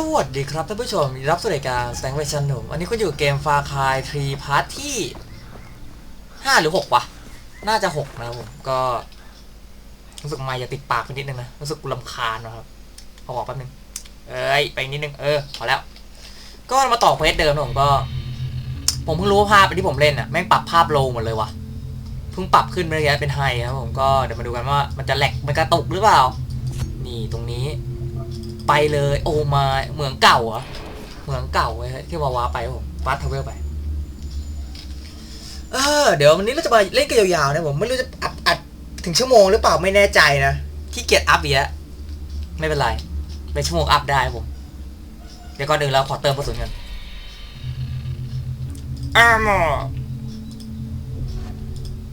สวัสดีครับท่านผู้ชมรับสู่รายการแสงไฟชันหนุ่มอันนี้ก็อยู่เกมฟาคายทรีพาร์ทที่ห้าหรือหกวะ น่าจะหกนะครับผม ก็รู้สึกไม่อย่าติดปากไปนิดนึงนะ รู้สึกกูรำคาญนะครับเอาออกแป๊บนึง เอ้ย ไปนิดนึง เออ พอแล้ว ก็มาต่อเควสเดิมนะผมก็ ผมเพิ่งรู้ว่าภาพที่ผมเล่นอะ แม่งปรับภาพโลหมดเลยวะเพิ่งปรับขึ้นระยะเป็นไฮครับผม ก็เดี๋ยวมาดูกันว่ามันจะแหลกมันกระตุกหรือเปล่า นี่ตรงนี้ ไปเลย โอมาเหมืองเก่าเหรอเหมืองเก่าเว้ยที่วาวาไปผมฟาสทาวเวลไป เออ เดี๋ยววันนี้เราจะมาเล่นกันยาวๆนะผม ไม่รู้จะอัดอัดถึงชั่วโมงหรือเปล่าไม่แน่ใจนะที่เกียจอัพอีกแล้วไม่เป็นไรเป็นชั่วโมงอัพได้ผม เดี๋ยวก่อนอื่นเราขอเติมกระสุนกันอ้ามอ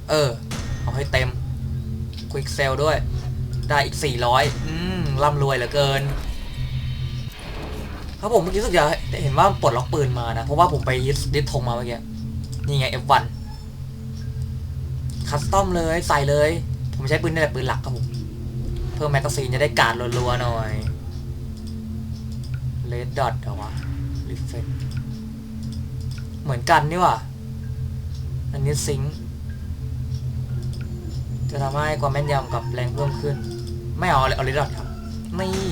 เออ เอาให้เต็มควิกเซลด้วย ได้อีก 400 อืมร่ำรวยเหลือเกิน ครับผมเมื่อกี้รู้สึกจะเห็นว่าปลดล็อกปืนมานะ เพราะว่าผมไปยึดยึดธงมาเมื่อกี้ นี่ไง F1 คัสตอมเลยใส่เลย ผมใช้ปืนนี่แหละปืนหลักครับผม เพิ่มแมกกาซีนจะได้การรัวๆหน่อยเลดดอทเหรอวะรีเฟนเหมือนกันนี่ว่ะอันนี้ซิงจะทำให้ความแม่นยำกับแรงเพิ่มขึ้น ไม่เอาเลยเอาเลดดอทครับ นี่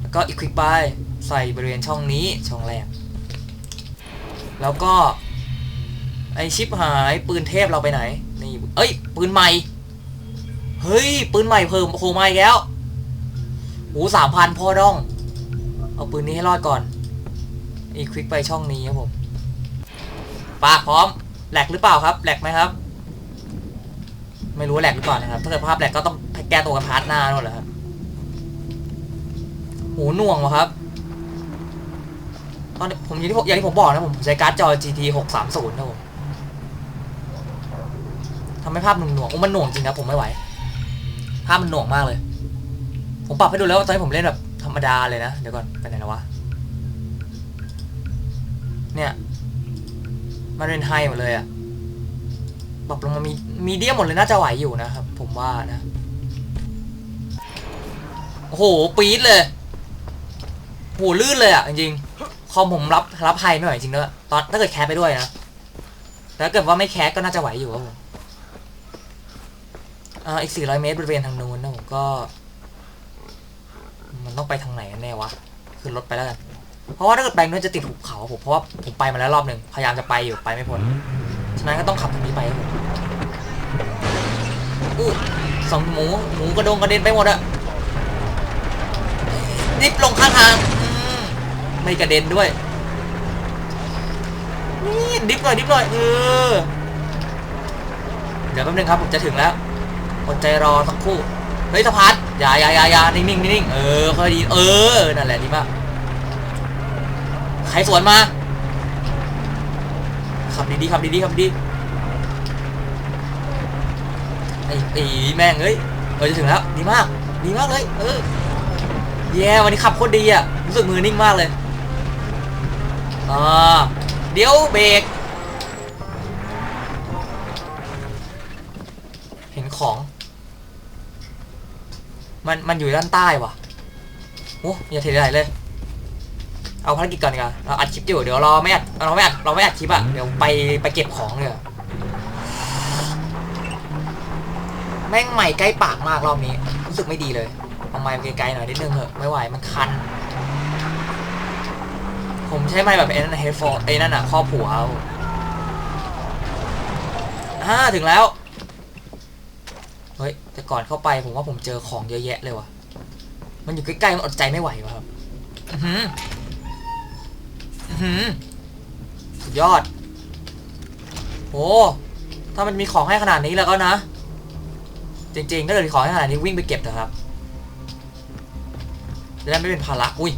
แล้วก็อีกควิกบาย ใส่บริเวณช่องนี้ช่องแรก แล้วก็ ไอชิปหายปืนเทพเราไปไหน นี่ เอ้ย ปืนใหม่ เฮ้ย ปืนใหม่เพิ่มโผล่มาอีกแล้วโอ้สามพันพ่อดอง เอาปืนนี้ให้รอดก่อน อีควิกไปช่องนี้ครับผมปาพร้อมแหลกหรือเปล่าครับแหลกไหมครับ ไม่รู้แหลกหรือเปล่านะครับ ถ้าเกิดภาพแหลกก็ต้องแก้ตัวกันพาร์ทหน้านู่นแหละครับโหหน่วงวะครับ อนผมอย่างที่ผมอย่างที่ผมบอกนะผมใช้การ์ดจอ GT 630นะผมทำให้ภาพหน่วงๆโอ้มันหน่วงจริงนะผมไม่ไหว ภาพมันหน่วงมากเลย ผมปรับให้ดูแล้วตอนนี้ผมเล่นแบบธรรมดาเลยนะเดี๋ยวก่อนไปไหนแล้ววะเนี่ยมันเป็นไฮหมดเลยอะปรับลงมามีมีเดียหมดเลยน่าจะไหวอยู่นะครับ ผมว่านะโอ้โหปี๊ดเลยโหลื่นเลยอะจริงๆ คอมผมรับรับไฮไม่ไหวจริงด้วยตอนถ้าเกิดแคสไปด้วยนะแต่ถ้าเกิดว่าไม่แคสก็น่าจะไหวอยู่ครับผมอ่าอีก400เมตรบริเวณทางนู้นนะผมก็ มันต้องไปทางไหนแน่วะขึ้นรถไปแล้วกันเพราะว่าถ้าเกิดไปนู้นจะติดหุบเขาผมเพราะว่าผมไปมาแล้วรอบหนึ่งพยายามจะไปอยู่ไปไม่พ้นฉะนั้นก็ต้องขับทางนี้ไปครับผมอู้สองหมูหมูกระดงกระเด็นไปหมดอะดิบลงข้างทาง ไม่กระเด็นด้วย นี่ดิบหน่อยดิบหน่อยเออเดี๋ยวแป๊บนึงครับผมจะถึงแล้วอดใจรอสักครู่เฮ้ยสะพานอย่าอย่าอย่าอย่านิ่งนิ่งนิ่งเออค่อยดีเออนั่นแหละดีมากใครสวนมาขับดีๆขับดีๆขับดีไอ้ไอ้แม่งเอ้ยเออจะถึงแล้วดีมากดีมากเลยเออแย่วันนี้ขับโคตรดีอะรู้สึกมือนิ่งมากเลย อ่าเดี๋ยวเบรก เห็นของ มันมันอยู่ด้านใต้ว่ะโอ้อย่าเทไหลเลย เอาภารกิจก่อนดีกว่าเราอัดคลิปอยู่ เดี๋ยวราไม่อัดเราไม่อัดเราไม่อัดคลิปอะเดี๋ยวไปไปเก็บของเลยแม่งใหม่ใกล้ปากมากรอบนี้ รู้สึกไม่ดีเลย เอาไม้ไกลๆหน่อยนิดนึงเถอะไม่ไหวมันคัน ผมใช้ไม้แบบไอ้นั่นเฮดโฟนไอ้นั่นอะครอบหัวเอาอ่าถึงแล้ว เฮ้ย แต่ก่อนเข้าไปผมว่าผมเจอของเยอะแยะเลยว่ะ มันอยู่ใกล้ๆ มันอดใจไม่ไหวว่ะครับ อือหืออือหือสุดยอด โอ้ถ้ามันมีของให้ขนาดนี้แล้วก็นะ จริงๆถ้าเกิดมีของให้ขนาดนี้วิ่งไปเก็บเถอะครับจะได้ไม่เป็นภาระ อุ้ย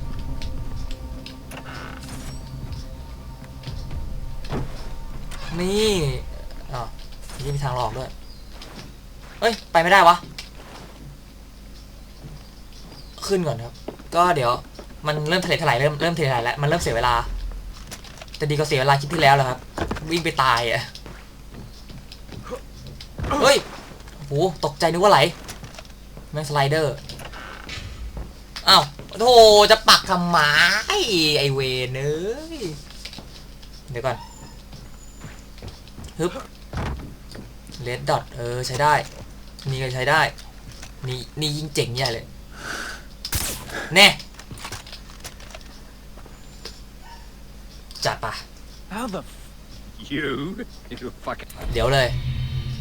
นี่อะนี่มีทางหลอกด้วยเฮ้ย ไปไม่ได้วะ ขึ้นก่อนครับ ก็เดี๋ยว มันเริ่มทะเลถลายเริ่มเริ่มทะเลถลายแล้ว มันเริ่มเสียเวลา แต่ดีก็เสียเวลาคลิปที่แล้วแหละครับ วิ่งไปตายอะ เฮ้ยโหตกใจนึกว่าไหล แม่งสไลเดอร์ อ้าวโธ่จะปักทำไมไอเวนเอ้ย เดี๋ยวก่อน ฮึบเลดดอทเออใช้ได้ นี่ก็ใช้ได้ นี่นี่ยิ่งเจ๋งใหญ่เลย แน่ จัดปะ How the f- you? You fucking เดี๋ยวเลย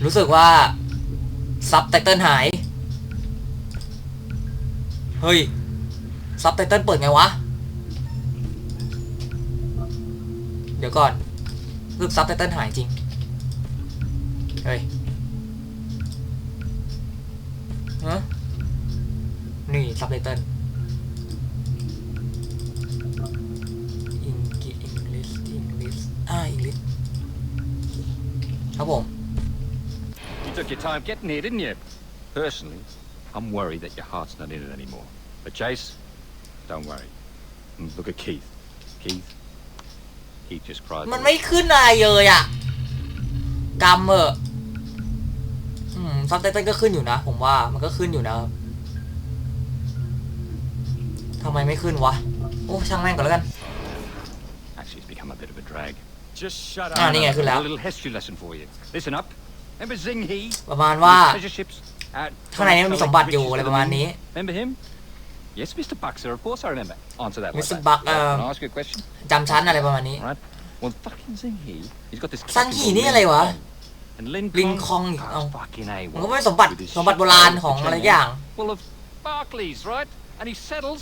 รู้สึกว่า ซับไตเติลหาย เฮ้ย ซับไตเติลเปิดไงวะ เดี๋ยวก่อนรู้สึกซับไตเติลหายจริง เฮ้ยฮะนี่ซับไตเติลอังกฤษอังกฤษอังกฤษอ่าอังกฤษครับผม You took your time getting here, didn't you? Personally, I'm worried that your heart's not in it anymore. But Chase, don't worry. Mm, Look at Keith. Keith. Keith just cried. มันไม่ขึ้นอะไรเลยอะกำเออะอืม ซับไตเติลก็ขึ้นอยู่นะ ผมว่ามันก็ขึ้นอยู่นะครับทำไมไม่ขึ้นวะ โอ้ช่างแม่งก่อนแล้วกัน Actually, it's become a bit of a drag. Just shut Ah, นี่ไงขึ้นแล้ว A little history lesson for you. Listen up. Remember Zing He? ประมาณว่า Treasure ships out ข้างในนี้มันมีสมบัติอยู่อะไรประมาณนี้ Remember him? Yes, Mr. Buck, sir. Of course I remember. Answer that. like Mr. that. Buck, Yeah, um, Can I ask you a question? จำชั้นอะไรประมาณนี้ Right. Well, fucking Zing He, he's got this. Zhang captain He called นี่อะไรวะ Lin Kong. And Lin ลิง Kong, คองอีก oh, เอา fucking A. มันก็ไม่เป็นสมบัติ with his สมบัติโบราณ ship ของ going อะไร to อย่าง Full of Barclays, right? And he settles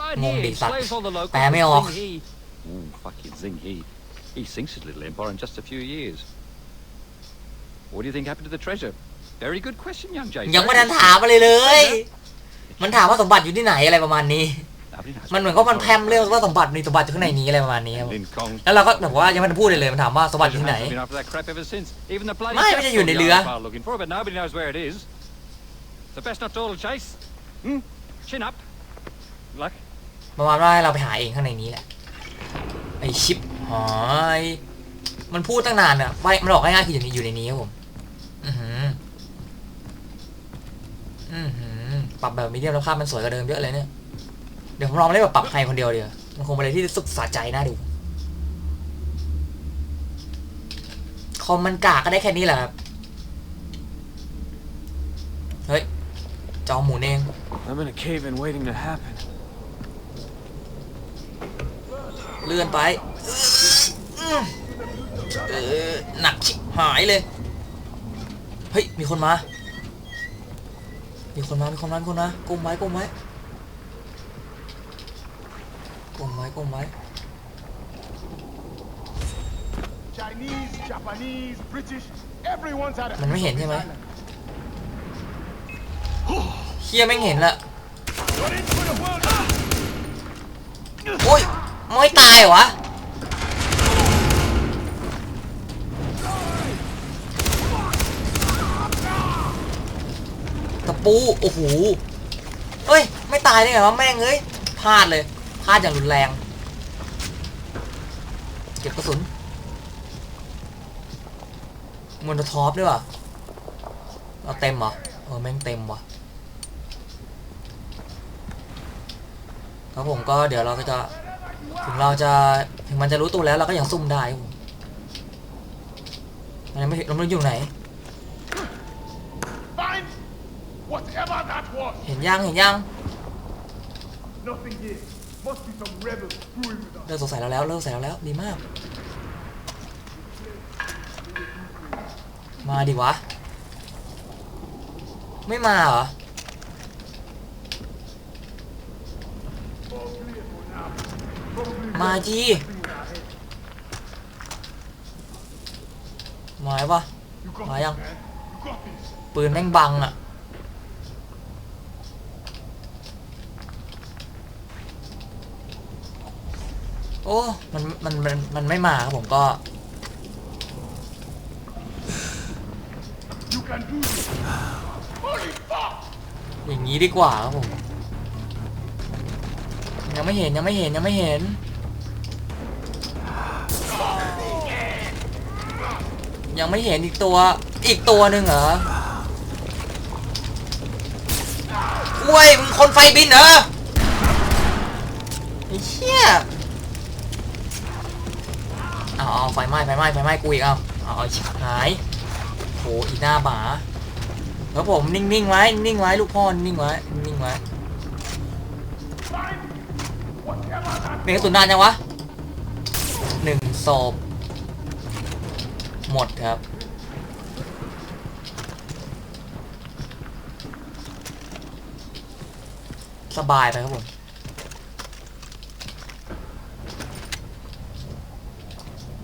right งง here. ดิ He สัตว์ slaves all the locals. แปลไม่ออก Zing He. Ooh, fucking Zing He. He sinks his little empire in just a few years. What do you think happened to the treasure? Very good question, young Jay. ยังไม่ Very ทัน good ถามอะไรเลย มันถามว่าสมบัติอยู่ที่ไหนอะไรประมาณนี้ Nobody knows มันเหมือนก็มันแพร่มเรื่องว่าสมบัติมีสมบัติอยู่ข้างในนี้อะไรประมาณนี้ครับ Lin Kong แล้วเราก็แบบว่ายังไม่ได้พูดเลยเลยมันถามว่าสมบัติอยู่ที่ไหน I've been after that crap ever since. Even the bloody ไม่ไม่ใช่อยู่ในเรือ Are looking for, it, but nobody knows where it is. The best not to all chase. Hmm? Chin up. Luck. ประมาณว่าให้เราไปหาเองข้างในนี้แหละไอชิปหายมันพูดตั้งนานอะว่ามันบอกง่ายๆคืออยู่ในอยู่ในนี้ครับผมอือหืออือหือปรับแบบมีเดียมแล้วภาพมันสวยกว่าเดิมเยอะเลยเนี่ย เดี๋ยวผมลองเล่นแบบปรับใครคนเดียวเดียวมันคงเป็นอะไรที่สุดสะใจน่าดู คอมมันกากก็ได้แค่นี้แหละครับ เฮ้ย จอหมุนเอง I'm in a cave in waiting to happen. เลื่อนไปอื้อเออหนักชิบหายเลย เฮ้ย มีคนมา มีคนมา มีคนมา มีคนมา ก้มไว้ ก้มไว้ ก้มไว้ก้มไว้ Chinese, Japanese, British, everyone's had a มันไม่เห็นใช่ไหม island. เฮียไม่งเห็นละ You're in for the world. โอ้ยไม่ตายเหรอวะตะปู โอ้โหเฮ้ย ไม่ตายได้ไงวะแม่งเอ้ยพลาดเลย พลาดอย่างรุนแรง เก็บกระสุนมอนทอปด้วยว่ะเอาเต็มเหรอเออแม่งเต็มว่ะครับผมก็เดี๋ยวเราก็จะถึงเราจะถึงมันจะรู้ตัวแล้วเราก็ยังซุ่มได้มันยังไม่เราไม่รู้อยู่ไหน เห็นยังเห็นยัง Nothing here. Must be some rebels screwing with us. เลิกสงสัยเราแล้วเลิกสงสัยเราแล้วดีมาก มาดิวะ ไม่มาเหรอมาจีมาไหมปะ You got Mà this, không? man. You got this. ปืนแม่งบังอะ โอ้มันมันมันมันไม่มาครับผมก็ You can do this. Holy fuck! อย่างนี้ดีกว่าครับผม ยังไม่เห็นยังไม่เห็นยังไม่เห็น ยังไม่เห็นอีกตัวอีกตัวหนึ่งเหรออุ้ยมึงคนไฟบินเหรออ้เหี้ย เอาเอาไฟไหม้ไฟไหม้ไฟไหม้กูอีกเอาเอาเอาชิบหายโหอีหน้าหมาแล้วผมนิ่งๆไว้นิ่งไว้ลูกพ่อนิ่งไว้นิ่งไว้มีกระสุนนานยังวะหนึ่งศพหมดครับสบายไปครับผม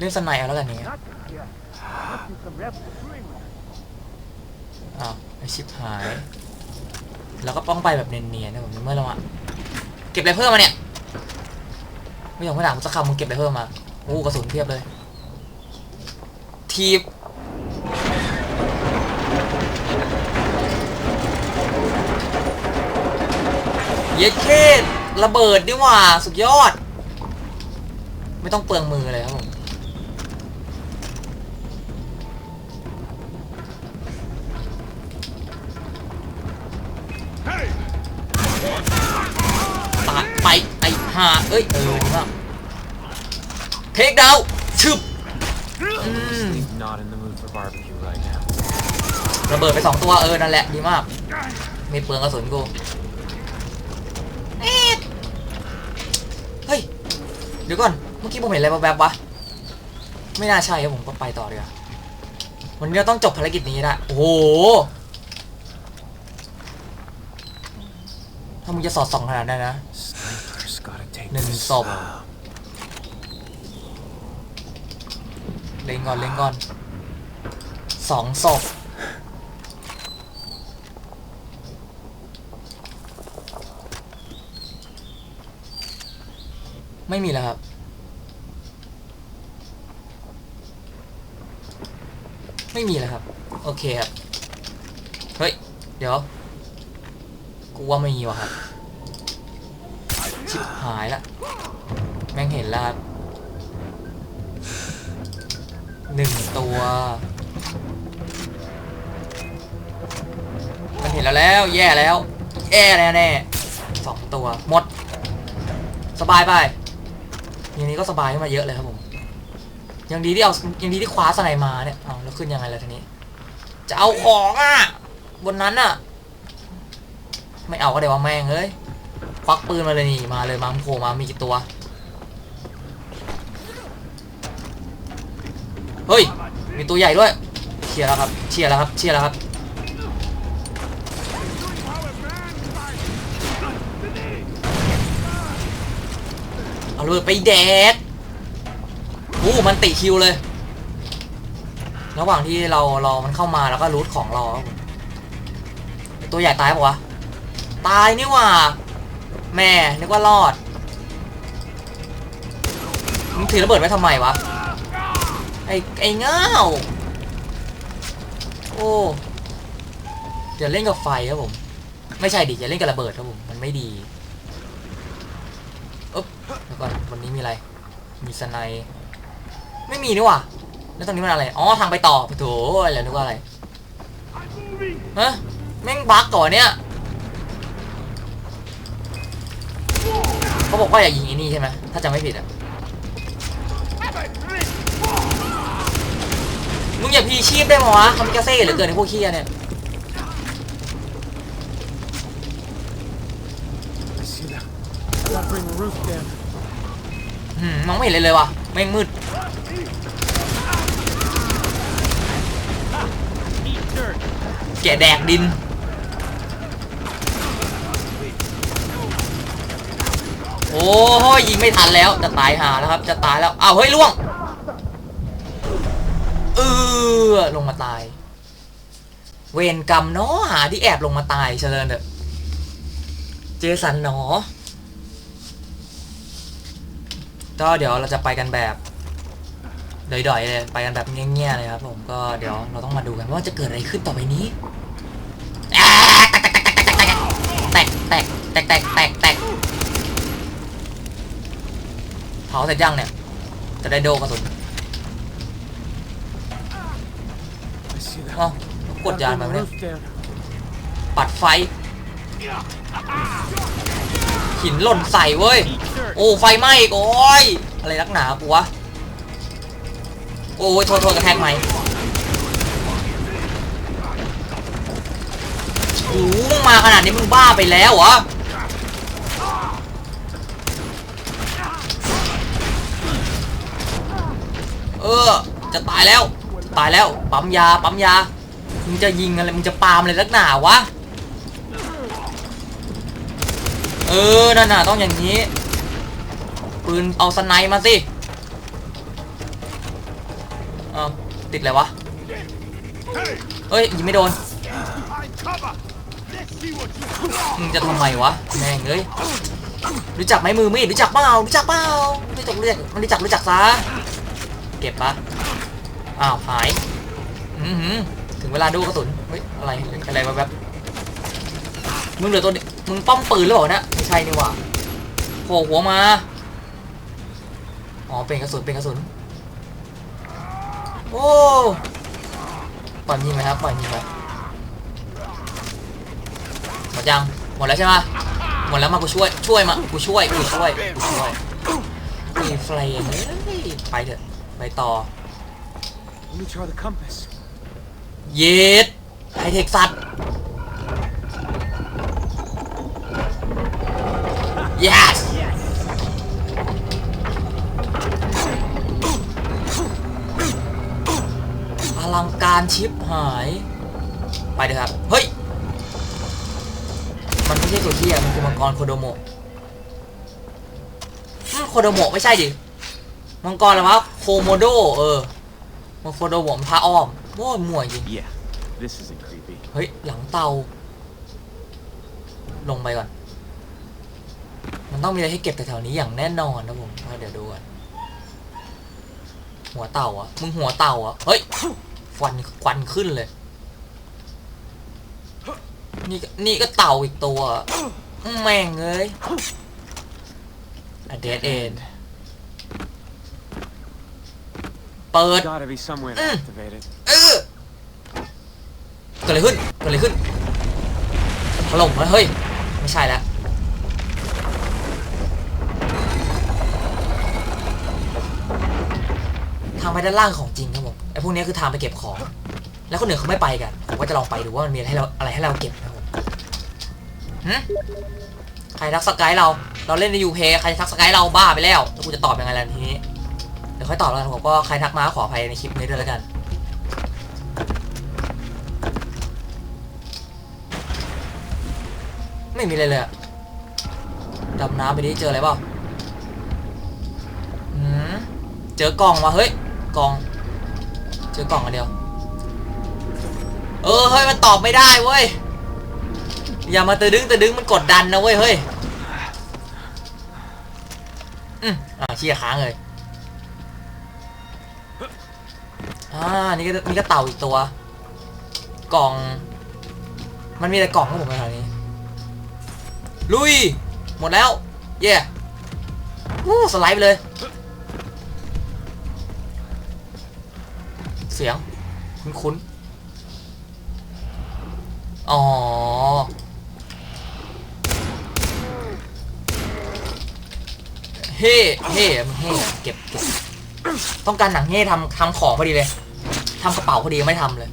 เล่นสไนเอาแล้วกันนี้อ้าวไอชิบหาย แล้วก็ป้องไปแบบเนียนๆนะผมเมื่อเราอะเก็บอะไรเพิ่มมาเนี่ย ไม่ยอมไม่ถามสักคำมึงเก็บอะไรเพิ่มมาโอ้กระสุนเพียบเลย ทีบเย็ดเคสระเบิดดีว่า สุดยอด ไม่ต้องเปลืองมือเลยครับผม ห่าเอ้ยเออดีมากเทคดาวชึบอืม Honestly, not in the mood for barbecue right now. ระเบิดไปสองตัวเออนั่นแหละดีมากไม่เปลืองกระสุนกูเอ๊ะเฮ้ยเดี๋ยวก่อนเมื่อกี้ผมเห็นอะไรแวบๆวะไม่น่าใช่ครับผมก็ไปต่อดีกว่าวันนี้เราต้องจบภารกิจนี้ได้โอ้โหถ้ามึงจะสอดส่องขนาดนั้นนะ Sniper's gotta take Nên this sộp. slow. เล็งก่อนเล็งก่อนสองศพไม่มีแล้วครับไม่มีแล้วครับ โอเคครับ เฮ้ย เดี๋ยว กูว่าไม่มีว่ะครับ ชิบหายละ แม่งเห็นแล้วหนึ่งตัว มันเห็นแล้วแล้ว แย่แล้ว แย่แล้วแน่สองตัว หมด สบายไปอย่างนี้ก็สบายขึ้นมาเยอะเลยครับผมยังดีที่เอายังดีที่คว้าสไนมาเนี่ยเอาแล้วขึ้นยังไงล่ะทีนี้ จะเอาของอะ บนนั้นอะ ไม่เอาก็เดี๋ยวว่าแม่งเอ้ย ควักปืนมาเลยนี่มาเลยมาโผล่มามีกี่ตัว เฮ้ย มีตัวใหญ่ด้วยเชียร์แล้วครับเชียร์แล้วครับเชียร์แล้วครับเอาเลยไปแดกอู้มันติคิวเลย ระหว่างที่เรารอมันเข้ามาแล้วก็รูทของเราตัวใหญ่ตายปะวะ ตายนี่ว่า แม่นึกว่ารอดมึงถือระเบิดไว้ทำไมวะ ไอ้ไอ้เง่าโอ้อย่าเล่นกับไฟครับผม ไม่ใช่ดิอย่าเล่นกับระเบิดครับผม มันไม่ดีอ๊บแล้วก่อนวันนี้มีอะไร มีสไนไม่มีนี่ว่าแล้วตรงนี้มันอะไร อ๋อ ทางไปต่อโถอะไรนึกว่าอะไรฮะแม่งบั๊กก่อนเนี่ย เขาบอกว่าอย่ายิงไอ้นี่ใช่ไหมถ้าจำไม่ผิดอะมึงอย่าพีชีพได้ไหมวะคามิกาเซ่เหลือเกินไอ้พวกเคียเนี่ยหืมมองไม่เห็นเลยเลยวะแม่งมืดแกแดกดิน โอ้ยยิงไม่ทันแล้วจะตายหาแล้วครับ จะตายแล้วอ้าวเฮ้ยล่วงเออลงมาตาย เวรกรรมเนาะหาที่แอบลงมาตายเชิญเถอะเจสันเนาะก็เดี๋ยวเราจะไปกันแบบดอยๆเลยไปกันแบบเงี้ยๆเลยครับ ผมก็เดี๋ยวเราต้องมาดูกันว่าจะเกิดอะไรขึ้นต่อไปนี้แตกแตกแตกแตกแตกแตก เผาเสร็จยังเนี่ย จะได้โดกระสุนเอ้ากดยานมาเนี่ยปัดไฟ หินหล่นใส่เว้ย โอ้ไฟไหม้โอ้ย อะไรนักหนากูวะ โอ้ยโทษโทษกระแทกไหมโอ้โหมึงมาขนาดนี้มึงบ้าไปแล้วเหรอ เออ จะตายแล้ว ตายแล้ว ปั๊มยา ปั๊มยา มึงจะยิงอะไร มึงจะปาล์มอะไรนักหนาวะ เออ นั่นน่ะต้องอย่างนี้ ปืนเอาสไนป์มาสิ เอาติดอะไรวะ เฮ้ย ยิงไม่โดน มึงจะทำไมวะ แม่งเอ้ยรู้จักไหมมือมีดรู้จักเปล่ารู้จักเปล่ารู้จักรู้จักมันรู้จักรู้จักซะ เก็บปะอ้าวหายอือหือถึงเวลาดูกระสุนเฮ้ยอะไรอะไรแบบแบบมึงเหลือตัวมึงป้อมปืนหรือเปล่านี่ยไม่ใช่นี่หว่าโผล่หัวมาอ๋อเป็นกระสุนเป็นกระสุนโอ้ปล่อยยิงไหมครับปล่อยยิงไหมหมดยังหมดแล้วใช่ไหมหมดแล้วมากูช่วยช่วยมากูช่วยกูช่วยกูช่วยมีเฟเฮ้ยไปเถอะ ไปต่อ Let me try the compass. เย็ดไฮเทคสัตว์ yes อลังการชิปหาย ไปเลยครับ เฮ้ย มันไม่ใช่ตัวที่อะมันคือมังกรโคโดโมะอืมโคโดโมะไม่ใช่ดิ มังกรอะไรวะ โคโมโดเออมังโคโดโมะมันพาอ้อมโว้ยมั่วจริง Yeah, this isn't creepy. เฮ้ย หลังเตา ลงไปก่อน มันต้องมีอะไรให้เก็บแถวๆนี้อย่างแน่นอนนะผมว่าเดี๋ยวดูก่อนหัวเต่าอะ มึงหัวเต่าอะ เฮ้ยควันควันขึ้นเลย นี่ก็นี่ก็เต่าอีกตัว แม่งเอ้ยเดด เอ็นเปิด Gotta be somewhere to Mm. activate it. เออเกิดอะไรขึ้นเกิดอะไรขึ้นถล่มแล้วเฮ้ย ไม่ใช่แล้วทางไปด้านล่างของจริงครับผมไอ้พวกนี้คือทางไปเก็บของ แล้วคนอื่นเขาไม่ไปกันผมก็จะลองไปดูว่ามันมีอะไรให้เราอะไรให้เราเก็บนะครับผมหึใครทักสกายเรา เราเล่นในยูเพใครทักสกายเราบ้าไปแล้วแล้วกูจะตอบยังไงล่ะทีนี้เดี๋ยวค่อยตอบแล้วกันผมก็ใครทักมาขออภัยในคลิปนี้ด้วยแล้วกัน ไม่มีอะไรเลยดำน้ำไปดิเจออะไรเปล่าอืมเจอกล่องวะเฮ้ยกล่อง เจอกล่องอันเดียว เออเฮ้ยมันตอบไม่ได้เว้ยอย่ามาตือดึงตือดึงมันกดดันนะเว้ยเฮ้ยอืมอ่าเชี่ยค้างเลย อ่านี่ก็นี่ก็เต่าอีกตัว กล่อง มันมีแต่กล่องครับผมในแถวนี้ ลุย หมดแล้ว เย่วู้สไลด์ไปเลย เสียง คุ้นๆอ๋อ เฮ่เฮ่เฮ่เก็บเก็บ ต้องการหนังเฮ่ทำทำของพอดีเลยทำกระเป๋าพอดีไม่ทำเลย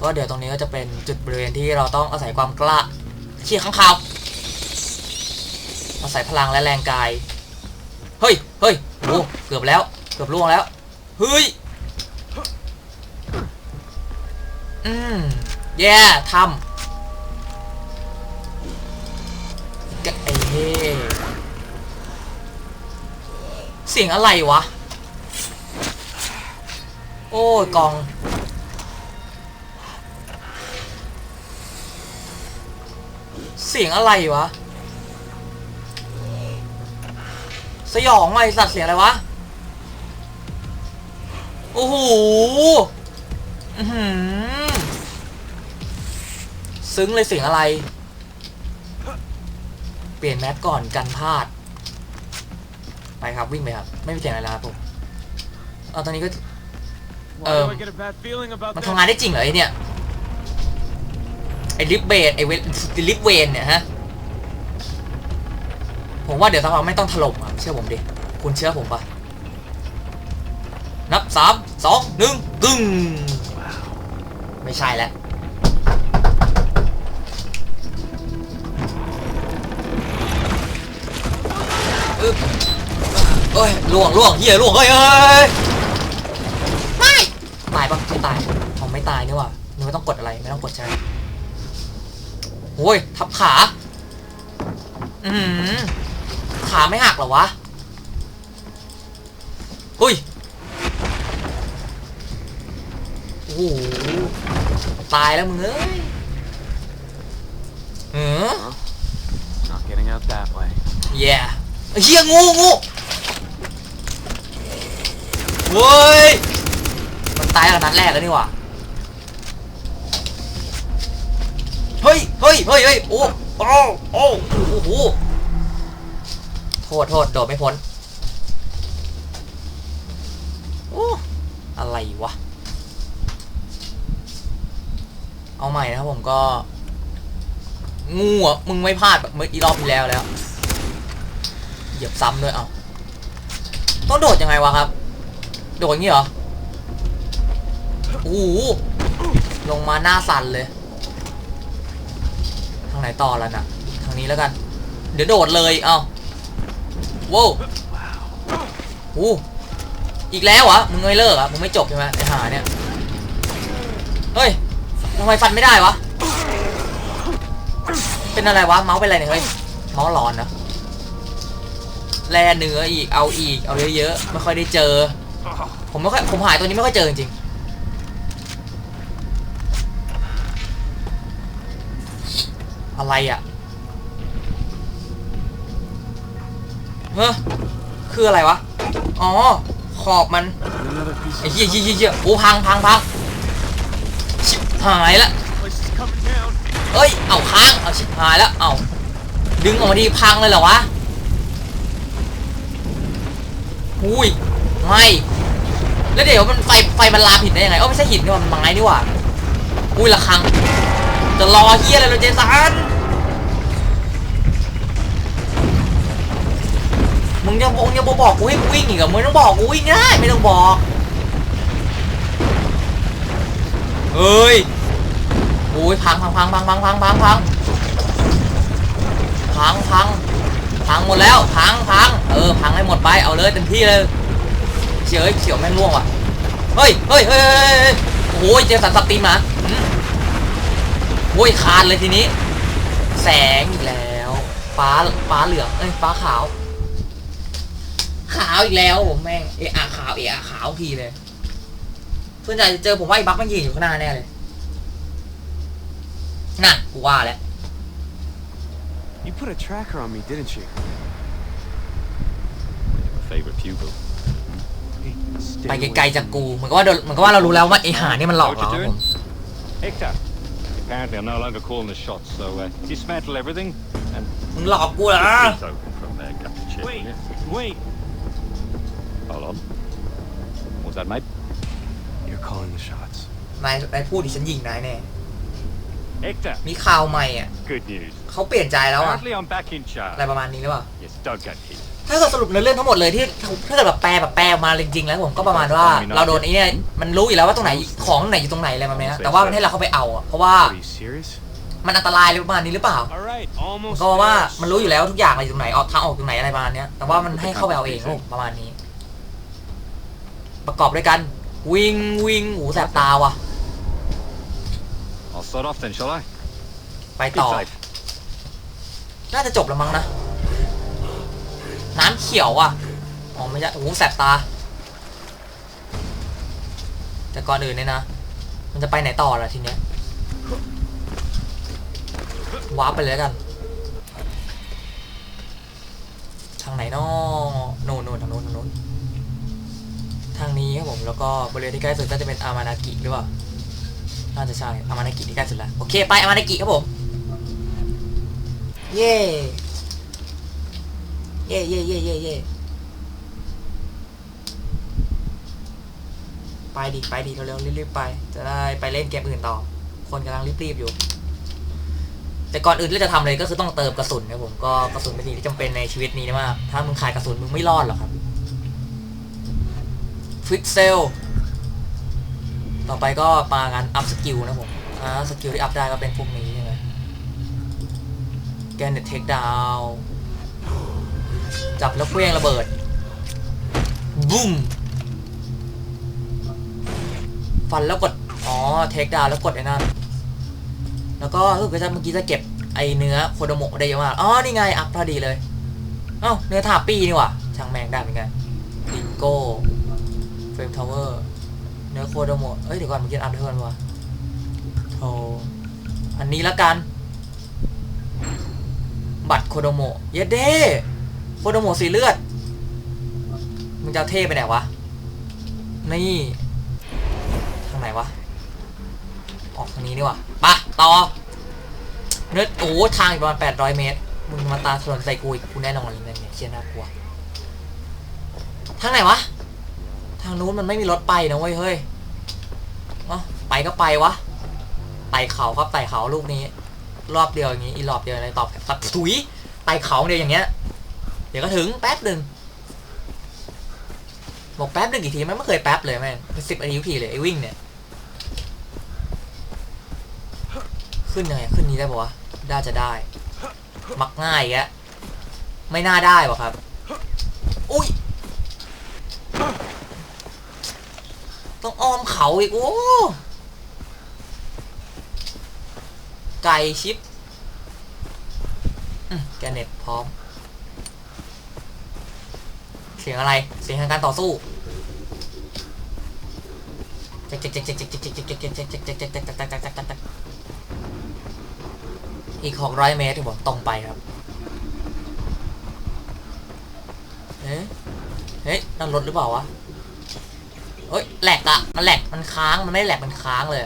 ก็เดี๋ยวตรงนี้ก็จะเป็นจุดบริเวณที่เราต้องอาศัยความกล้าเขี่ยข้างคาวอาศัยพลังและแรงกาย เฮ้ยเฮ้ยโอ้เกือบแล้ว เกือบล่วงแล้ว เฮ้ย อืมแย่ทำกะไอ้เฮ้ สียงอะไรวะ โอ้ยกอง เสียงอะไรวะ สยองว่ะไอสัตว์เสียงอะไรวะ โอ้โหซึ้งเลยเสียงอะไร เปลี่ยนแมสก่อนกันพลาด ไปครับวิ่งไปครับ ไม่มีเสียงอะไรแล้วครับผมเอาตอนนี้ก็ Why do Um, I get a bad feeling about มัน this? ทำงานได้จริงเหรอไอเนี่ยไอลิฟเบนไอเวลิฟเวนเนี่ยฮะผมว่าเดี๋ยวสักพักไม่ต้องถล่มอะเชื่อผมดิคุณเชื่อผมปะนับสามสองหนึ่งกึ้งไม่ใช่แล้ว อ้ยล่วงล่วงเหี้ยล่วงเฮ้ยเฮ้ยไม่ตายปะไม่ตายผมไม่ตายนี่หว่านึกว่าต้องกดอะไรไม่ต้องกดใช่ไหมโอ้ยทับขาอืมขาไม่หักเหรอวะอุ้ยโอ้โหตายแล้วมึงเอ้ยเออ Not getting out that way. เย้เฮียงูงู เว้ย มันตายกับนัดแรกแล้วนี่หว่า เฮ้ย เฮ้ย เฮ้ย เฮ้ย โอ้โอ้โอ้โอ้โหโทษโทษโดดไม่พ้น โอ้ อะไรวะ เอาใหม่นะครับผมก็ งูอะ มึงไม่พลาดแบบเมื่ออีรอบที่แล้วแล้ว เหยียบซ้ำด้วยเอาต้องโดดยังไงวะครับ โดดอย่างนี้เหรอโอ้โหลงมาหน้าสั่นเลย ทางไหนต่อแล้วนะทางนี้แล้วกัน เดี๋ยวโดดเลย เอาว้าวโอ้อีกแล้วเหรอ มึงไม่เลิกอะมึงไม่จบใช่ไหมไอหาเนี่ย เฮ้ยทำไมฟันไม่ได้วะ เป็นอะไรวะ เมาส์เป็นอะไรเนี่ยเฮ้ย เมาส์ร้อนนะแร่เนื้ออีก เอาอีก เอาเยอะๆ ไม่ค่อยได้เจอ ผมไม่ค่อยผมหายตัวนี้ไม่ค่อยเจอจริงอะไรอะเฮ้อคืออะไรวะ อ๋อ ขอบมัน ไอ้เหี้ยเหี้ยเหี้ยเหี้ยโอ้พังพังพังชิบหายละเอ้ย เอาค้าง เอาชิบหายแล้ว เอาดึงออกมาดีพังเลยเหรอวะ อุ้ย ไม่ แล้วเดี๋ยวมันไฟไฟมันลามหินได้ยังไงเอ้าไม่ใช่หินนี่หว่ามันไม้นี่หว่าอุ้ยระคัง จะรอเฮียอะไรเลยเจสันมึงยังมึงยังบอกกูให้กูวิ่งอีกเหรอมึงต้องบอกกูวิ่งได้ไม่ต้องบอกเฮ้ยโอ้ยพังพังพังพังพังพังพังพังพังพังพังหมดแล้วพังพังเออพังให้หมดไปเอาเลยเต็มที่เลย เฉียวเอ้ยเฉียวแม่งร่วงว่ะ เฮ้ยเฮ้ยเฮ้ยเฮ้ยเฮ้ยโอ้ยเจสันสตีนมาอืมโอ้ยคานเลยทีนี้ แสงอีกแล้ว ฟ้าฟ้าเหลืองเอ้ยฟ้าขาว ขาวอีกแล้วผมแม่งเอะอะขาวเอะอะขาวทีเลยส่วนใหญ่จะเจอผมว่าไอ้บั๊กมันยืนอยู่ข้างหน้าแน่เลยนั่นกูว่าแล้ว You put a tracker on me, didn't you? My favorite pupil. Hey, stay ไป away ไกลๆ from จาก me. กูเหมือนกับว่าเราเหมือนกับว่าเรารู้แล้วว่าไอ้หานี่มันหลอกเราครับผม Hector. Apparently, I'm no longer calling the shots, so uh, dismantle everything and มึงหลอกกูเหรอ please open from there, Captain Chip. Wait, will you? wait. Hold on. What's that, mate? You're calling the shots. นายนายพูดดิฉันยิงนายแน่ Hector, มีข่าวใหม่อะ good news. เขาเปลี่ยนใจแล้วอะ Apparently, I'm back in อะไร charge. ประมาณนี้หรือเปล่า Yes, don't go Keith. ถ้าเกิดสรุปในเรื่องทั้งหมดเลยที่ถ้าเกิดแบบแปลแบบแปลออกมาจริงๆแล้วผมก็ประมาณว่าเราโดนไอ้เนี่ยมันรู้อยู่แล้วว่าตรงไหนของไหนอยู่ตรงไหนอะไรแบบเนี้ยแต่ว่ามันให้เราเข้าไปเอาอะเพราะว่า Are you serious? มันอันตรายเลยประมาณนี้หรือเปล่า All right, almost. ก็ว่า there. มันรู้อยู่แล้วทุกอย่างอะไรอยู่ตรงไหนออกทางออกตรงไหนอะไรประมาณเนี้ยแต่ว่ามันให้เข้าไปเอาเองครับผมประมาณนี้ ประกอบด้วยกันวิ่งวิ่งหูแสบตาว่ะ I'll start off then, shall I? ไป Keep ต่อ safe. น่าจะจบแล้วมั้งนะ น้ำเขียวอะ อ๋อไม่ใช่โอ้โหแสบตา แต่ก่อนอื่นเนี่ยนะ มันจะไปไหนต่อล่ะทีเนี้ย วาร์ปไปเลยกัน ทางไหนนอโน่นโน่นทางโน้นทางโน้นทางนี้ครับผม แล้วก็บริเวณที่ใกล้สุดก็จะเป็นอามานากิหรือเปล่า น่าจะใช่ อามานากิที่ใกล้สุดแล้ว โอเค ไปอามานากิครับผม เย่ เย่เย่เย่เย่เย่ไปดิไปดิเร็วๆรีบๆไป จะได้ไปเล่นเกมอื่นต่อ คนกำลังรีบๆอยู่ แต่ก่อนอื่นที่จะทำเลยก็คือต้องเติมกระสุนนะผมก็กระสุนเป็นสิ่งที่จำเป็นในชีวิตนี้มากถ้ามึงขาดกระสุนมึงไม่รอดหรอกครับฟิกเซลต่อไปก็มาการอัพสกิลนะผมอ่าสกิลที่อัพได้ก็เป็นพวกนี้ใช่ไหมแกนเน็ตเทคดาว จับแล้วเคลื่องระเบิดบุ้มฟันแล้วกด อ๋อ เทคดาวแล้วกดไอ้นั่น แล้วก็รู้สึกว่าจะเมื่อกี้จะเก็บไอเนื้อโคโดโมะได้เยอะมาก อ๋อ นี่ไง อัพพอดีเลย เอ้า เนื้อทาปี้นี่ว่ะช่างแมงได้เหมือนกันดิงโก้เฟรมทาวเวอร์ เนื้อโคโดโมะเอ้ย เดี๋ยวก่อนเมื่อกี้อัพได้เท่าไหร่วะโทอันนี้ละกัน บัตรโคโดโมะเยเด้ โคโดโมสีเลือด มึงจะเท่ไปไหนวะ นี่ ทางไหนวะ ออกทางนี้ดีกว่าปะต่อ เนื้อโอ้ทางอีกประมาณ 800 เมตร มึงมาตาถนนใส่กูอีกกูแน่นอนเลยเนี่ยเชี่ยน่ากลัว ทางไหนวะ ทางนู้นมันไม่มีรถไปนะเว้ยเฮ้ยเอ้าไปก็ไปวะ ไต่เขาครับไต่เขาลูกนี้ รอบเดียวอย่างนี้ อีรอบเดียวอะไรตอบสับถุยไต่เขาเดียวอย่างเงี้ย เดี๋ยวก็ถึงแป๊บหนึ่งบอกแป๊บหนึ่งกี่ทีมันไม่เคยแป๊บเลยแม่งเป็นสิบนาทีทุทีเลยไอ้วิ่งเนี่ย ขึ้นยังไงขึ้นนี้ได้ปะวะน่าจะได้ มักง่ายแกไม่น่าได้วะครับ อุ้ย ต้องอ้อมเขาอีก โอ้ ไก่ชิปแกเน็ตพร้อม เสียงอะไร เสียงทางการต่อสู้เจ๊กเจ๊กเจ๊กเจ๊กเจ๊กเจ๊กเจ๊กเจ๊กเจ๊กเจ๊กเจ๊กเจ๊กเจ๊กจ๊กจ๊กจ๊กจ๊กจ๊กเจ๊กเจ๊กอีก600เมตรที่ผมตรงไปครับเอ๊ะเฮ้ยนั่นรถหรือเปล่าวะเฮ้ยแหลกอะมันแหลก มันค้าง มันไม่แหลก มันค้างเลย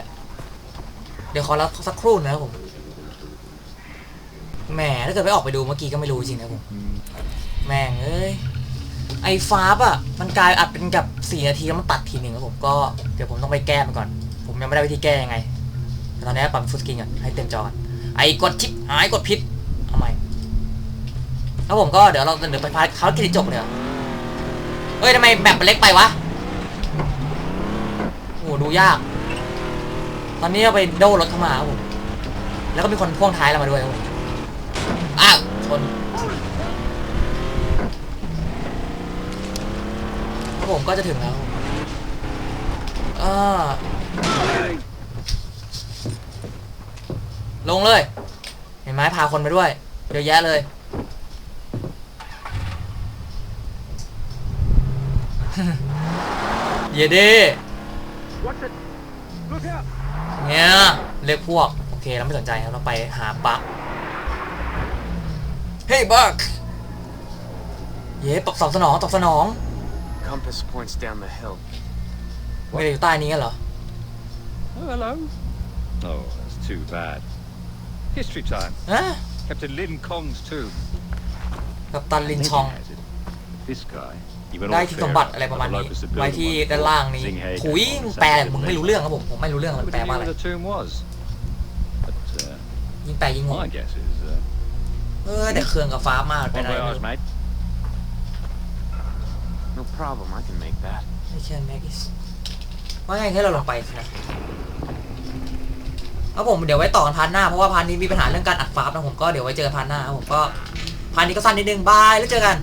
เดี๋ยวขอรับสักครู่นะครับผม แหม ถ้าเกิดไม่ออกไปดูเมื่อกี้ก็ไม่รู้จริงนะผม แม่งเอ้ย ไอ้ฟ้าบอะมันกลายอัดเป็นกับสี่นาทีแล้วมันตัดทีหนึ่งครับผมก็เดี๋ยวผมต้องไปแก้มันก่อน ผมยังไม่ได้วิธีแก้ยังไงตอนนี้ปรับฟุตสกรีนก่อนให้เต็มจอก่อนไอ้กดชิปหายกดผิดทำไมแล้วผมก็เดี๋ยวเราเดี๋ยวไปพาเขาคิดจบเลยเหรอเฮ้ยทำไมแบบมันเล็กไปวะโอ้ดูยาก ตอนนี้เราไปโดนรถเข้ามาครับผมแล้วก็มีคนพ่วงท้ายเรามาด้วยครับผมอ้าวชนแล้ว ผมก็จะถึงแล้วอ่าลงเลย เห็นไหมพาคนไปด้วย เยอะแยะเลย เยเด้ Watch it! Look out! เนี่ยเรียกพวก โอเคเราไม่สนใจครับเราไปหาบักเฮ้ยบักเย้ตกสองสนองตกสนอง Compass points down the hill. ไม่ได้อยู่ใต้นี้กันเหรอ Oh, hello. Oh, that's too bad. History time. ฮะ Captain Lin Kong's tomb. กับตันลินชอง Legend has it, This guy. even ได้ old ที่สมบัติ Pharaoh อะไรประมาณ had the นี้ locus to build ไว้ที่ one ด้านล่างนี้ Zinghe ถุย got มึง the แปล second มึงไม่ later. รู้เรื่องครับผม ผมไม่รู้เรื่องมัน Nobody แปลว่า knew อะไร where the tomb was. But uh, ยิ่งแปลยิ่งงง my guess is uh, เออแต่เครื่องกับฟ้ามากเป็น bon อะไรไม่ voyage, รู้ mate. Problem, I can make that. ไม่เชื่อแม็กอิสว่าไงให้เราลงไปสินะแล้วผมเดี๋ยวไว้ต่อกันพาร์ทหน้าเพราะว่าพาร์ทนี้มีปัญหาเรื่องการอัดฟาร์มนะผมก็เดี๋ยวไว้เจอกันพาร์ทหน้าผมก็พาร์ทนี้ก็สั้นนิดนึงบายแล้วเจอกัน